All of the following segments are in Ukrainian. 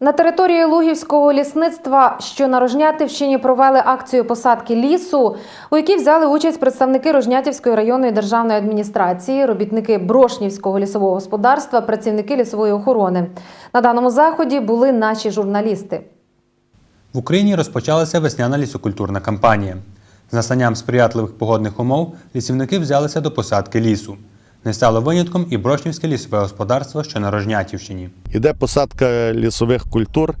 На території Лугівського лісництва, що на Рожнятівщині, провели акцію посадки лісу, у якій взяли участь представники Рожнятівської районної державної адміністрації, робітники Брошнівського лісового господарства, працівники лісової охорони. На даному заході були наші журналісти. В Україні розпочалася весняна лісокультурна кампанія. З настанням сприятливих погодних умов лісівники взялися до посадки лісу. Не стало винятком і Брошнівське лісове господарство, що на Рожнятівщині. Іде посадка лісових культур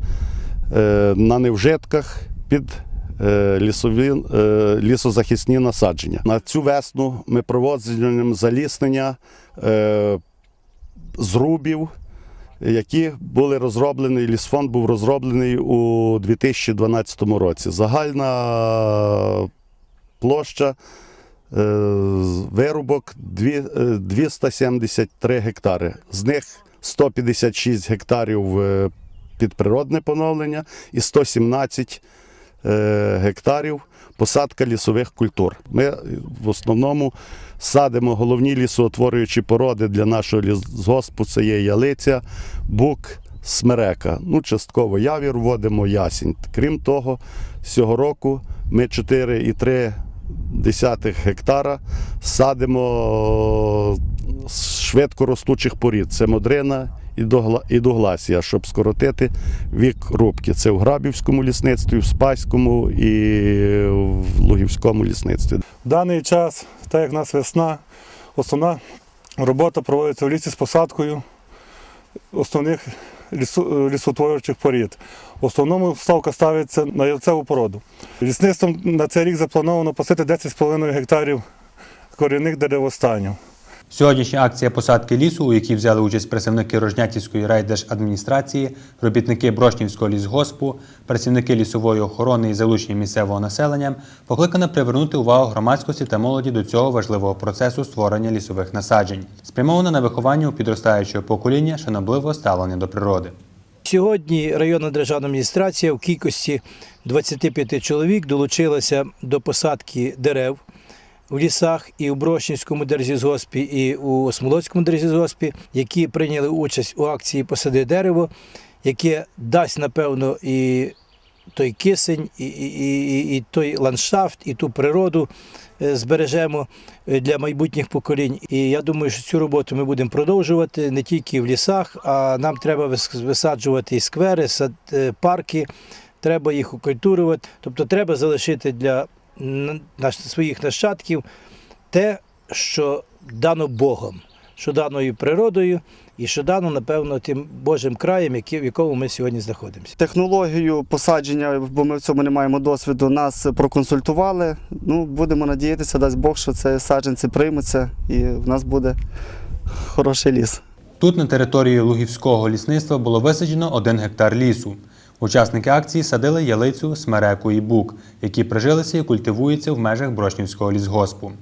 е, на невжитках під е, лісові, е, лісозахисні насадження. На цю весну ми проводимо заліснення зрубів, які були розроблені, лісфонд був розроблений у 2012 році. Загальна площа вирубок е, 273 гектари. З них 156 гектарів е, під природне поновлення і 117 е, гектарів посадка лісових культур. Ми е, в основному садимо головні лісоутворюючі породи для нашого лісгоспу. Це є ялиця, бук, смерека. Ну, частково явір вводимо ясінь. Крім того, цього року ми 4,3 десятих гектара садимо швидко ростучих порід. Це модрина і догла- і дугласія, щоб скоротити вік рубки. Це в Грабівському лісництві, в Спаському і в Лугівському лісництві. В даний час, так як в нас весна, основна робота проводиться в лісі з посадкою основних лісотворючих порід. В основному ставка ставиться на ялцеву породу. Лісництвом на цей рік заплановано посити 10,5 гектарів корінних деревостанів. Сьогоднішня акція посадки лісу, у якій взяли участь представники Рожнятівської райдержадміністрації, робітники Брошнівського лісгоспу, працівники лісової охорони і залучення місцевого населення, покликана привернути увагу громадськості та молоді до цього важливого процесу створення лісових насаджень, спрямована на виховання у підростаючого покоління шанобливого ставлення до природи. Сьогодні районна державна адміністрація в кількості 25 чоловік долучилася до посадки дерев в лісах і у Брошнівському держлісгоспі, і у Смолоцькому держлісгоспі, які прийняли участь у акції Посади дерево, яке дасть, напевно, і той кисень, і, і, і, і той ландшафт, і ту природу е, збережемо е, для майбутніх поколінь. І я думаю, що цю роботу ми будемо продовжувати не тільки в лісах, а нам треба висаджувати і сквери, е, парки, треба їх окультурувати. Тобто треба залишити для своїх нащадків те, що дано Богом, що дано і природою, і що дано, напевно, тим Божим краєм, в якому ми сьогодні знаходимося. Технологію посадження, бо ми в цьому не маємо досвіду, нас проконсультували. Ну, будемо надіятися, дасть Бог, що це саджанці приймуться і в нас буде хороший ліс. Тут на території Лугівського лісництва було висаджено один гектар лісу. Учасники акції садили ялицю, смереку і бук, які прижилися і культивуються в межах Брошнівського лісгоспу.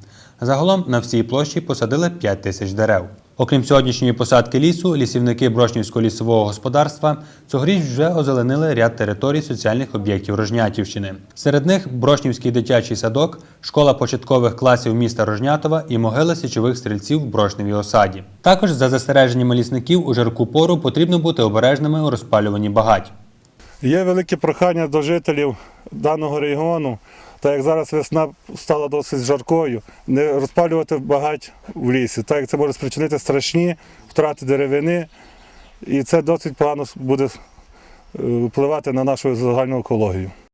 Загалом на всій площі посадили 5 тисяч дерев. Окрім сьогоднішньої посадки лісу, лісівники Брошнівського лісового господарства цьогоріч вже озеленили ряд територій соціальних об'єктів Рожнятівщини. Серед них Брошнівський дитячий садок, школа початкових класів міста Рожнятова і могила січових стрільців в Брошневій осаді. Також за застереженнями лісників у жарку пору потрібно бути обережними у розпалюванні багать. Є велике прохання до жителів даного регіону, так як зараз весна стала досить жаркою, не розпалювати багать в лісі, так як це може спричинити страшні втрати деревини, і це досить погано буде е, впливати на нашу загальну екологію.